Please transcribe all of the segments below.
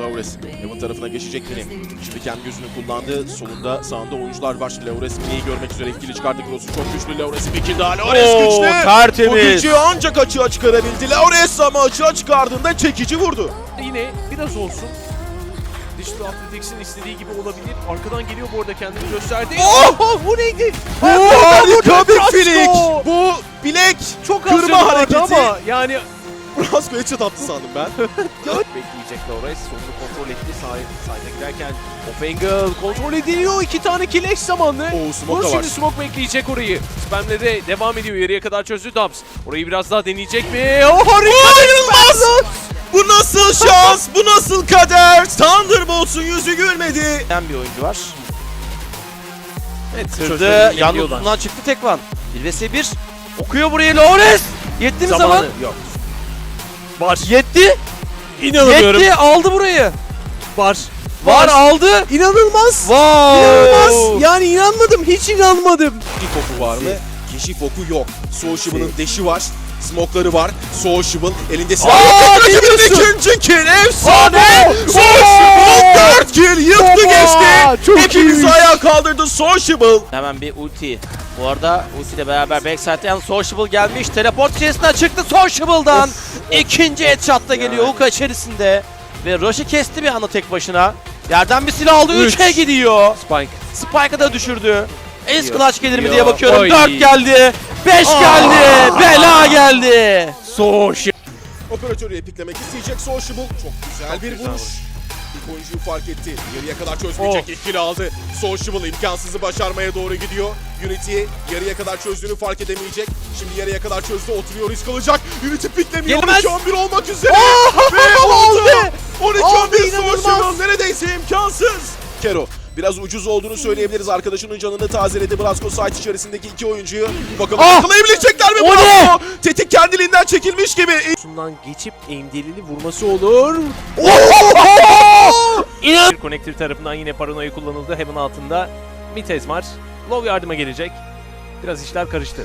Laures Evan tarafına geçecek Kerim. Şimdi kendi gözünü kullandı. Solunda sağında oyuncular var. Laures Mini'yi görmek üzere ikili çıkardı Cross'u. Çok güçlü Laures. İki daha Laures güçlü. Tertemiz. O gücü ancak açığa çıkarabildi. Laures ama açığa çıkardığında çekici vurdu. Yine biraz olsun Digital Athletics'in istediği gibi olabilir. Arkadan geliyor bu arada kendini gösterdi. Oh! bu neydi? Oh, harika bir flick! Bu bilek Çok az kırma hareketi. ama yani Brasco headshot attı sandım ben. bekleyecek Laures. Sonunu kontrol etti. Sağ sayda giderken Offengal kontrol ediliyor. İki tane kill eş zamanlı. Oo, smoke var. şimdi smoke bekleyecek orayı. Spamlere devam ediyor. Yarıya kadar çözdü Dubs. Orayı biraz daha deneyecek mi? Oh, harika! İnanılmaz! Bu nasıl şans? Bu nasıl kader? Thunderbolts'un yüzü gülmedi. Gelen bir oyuncu var. Evet, Kırdı. Yan uzundan çıktı Tekvan. 1 vs 1. Okuyor burayı Lores. Yetti mi zaman? Yok. Var. Yetti. İnanamıyorum. Yetti. Aldı burayı. Var. Var aldı. İnanılmaz. Wow. İnanılmaz. Yani inanmadım. Hiç inanmadım. Oku var mı? Keşif oku yok. Sociable'ın deşi var. Smoke'ları var. Sociable elinde Aa, silah. ne Rakibinin diyorsun? ikinci kill. Efsane. Sociable 4 kill kaldırdı Sociable. Hemen bir ulti. Bu arada ulti ile beraber backside'den Sociable gelmiş. Teleport içerisinden çıktı Sociable'dan. İkinci headshot da geliyor Uka içerisinde. Ve Rush'ı kesti bir anda tek başına. Yerden bir silah aldı. Üç. 3'e gidiyor. Spike. Spike'ı da düşürdü. Ace Gidiyor, Clutch gelir mi diye bakıyorum. Oy. 4 geldi. 5 Aa. geldi. Bela geldi. Social. Operatörü epiklemek isteyecek Sociable. Çok güzel bir vuruş. İlk oyuncuyu fark etti. Yarıya kadar çözmeyecek. İlk kill aldı. Sociable imkansızı başarmaya doğru gidiyor. Unity yarıya kadar çözdüğünü fark edemeyecek. Şimdi yarıya kadar çözdü. Oturuyor risk alacak. Unity piklemiyor. Gelemez. 12-11 olmak üzere. Oh! Ve oldu. Aldı. 12-11 Aldı, inanılmaz. Sociable neredeyse imkansız. Kero Biraz ucuz olduğunu söyleyebiliriz. Arkadaşının canını tazeledi Brasco site içerisindeki iki oyuncuyu. Bakalım Ah! yakalayabilecekler mi O ne? Brasco? Tetik kendiliğinden çekilmiş gibi. Şundan geçip aim vurması olur. Bir Connector tarafından yine paranoya kullanıldı. Heaven altında. Mitez var. Love yardıma gelecek. Biraz işler karıştı.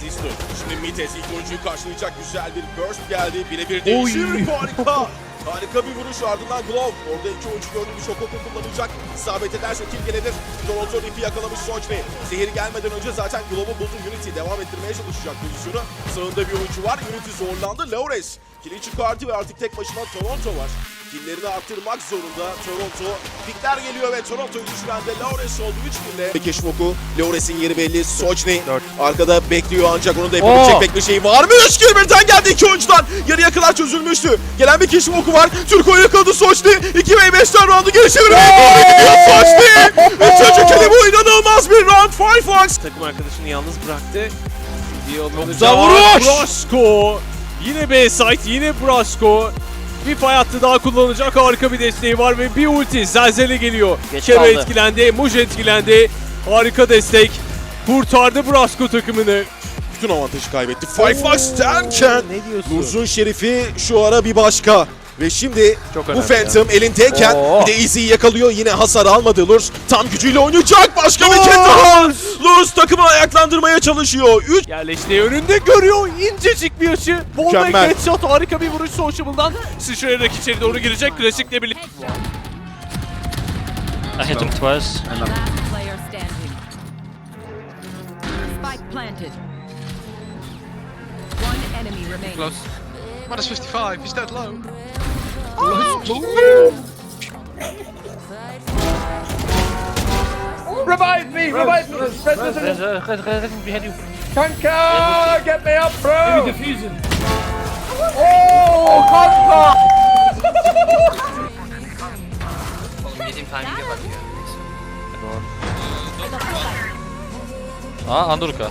Zisto. Şimdi Mites ilk oyuncuyu karşılayacak güzel bir burst geldi. Birebir değişir. Harika. Harika bir vuruş ardından Glove. Orada iki oyuncu gördü bir şok oku kullanacak. İsabet ederse kill gelebilir. Toronto Riff'i yakalamış Sochne. Zehir gelmeden önce zaten Glove'u buldu. Unity devam ettirmeye çalışacak pozisyonu. Sağında bir oyuncu var. Unity zorlandı. Laures. Kill'i çıkardı ve artık tek başına Toronto var. Killerini arttırmak zorunda Toronto. Pikler geliyor ve Toronto'yu düşüren de Laures oldu 3 kille. Keşif oku. Laures'in yeri belli. Dört. arkada bekliyor ancak onu da yapabilecek Oo. pek bir şey var mı? 3 kill birden geldi iki oyuncudan. Yarıya kadar çözülmüştü. Gelen bir keşif oku var. Türko'yu yakaladı Sochne. 2 ve 5'ten roundu geri çevirmeye doğru gidiyor Sochne. Üçüncü kili bu inanılmaz bir round. Firefox. Takım arkadaşını yalnız bıraktı. Çok güzel vuruş! Brasco. Yine B site, yine Brasco. Bir fay hattı daha kullanacak harika bir desteği var ve bir ulti zelzele geliyor. Geç Kero kaldı. etkilendi, Muj etkilendi. Harika destek. Kurtardı Brasco takımını. Bütün avantajı kaybetti. Firefox derken Ne diyorsun? Şerifi şu ara bir başka. Ve şimdi Çok bu Phantom elindeyken Oo. bir de Easy'yi yakalıyor. Yine hasar almadı Lurs. Tam gücüyle oynayacak. Başka bir kez daha. Lurs takımı ayaklandırmaya çalışıyor. 3 Yerleştiği önünde görüyor. İncecik bir açı. Mükemmel. headshot harika bir vuruş Sociable'dan. Sıçrayarak içeri doğru girecek. Klasikle birlikte. I hit him twice. Last player standing. Spike planted. One enemy remaining. Close. Minus 55, he's dead low. Revive me! Revive me! This There's a red, red, red behind you. Kanka! Get me up, bro! Diffusing. Oh, kanka! Yediğim timing'e bak ya. Aa Andurka.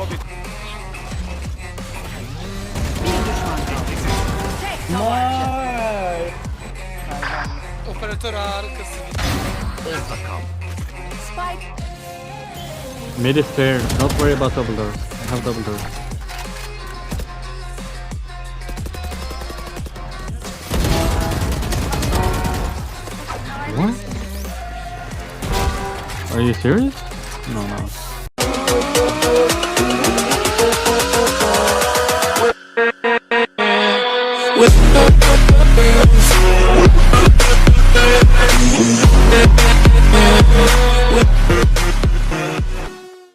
My. Operatör harikasın. Mid is clear. Don't worry about double doors. I have double doors. What? Are you serious? No, no.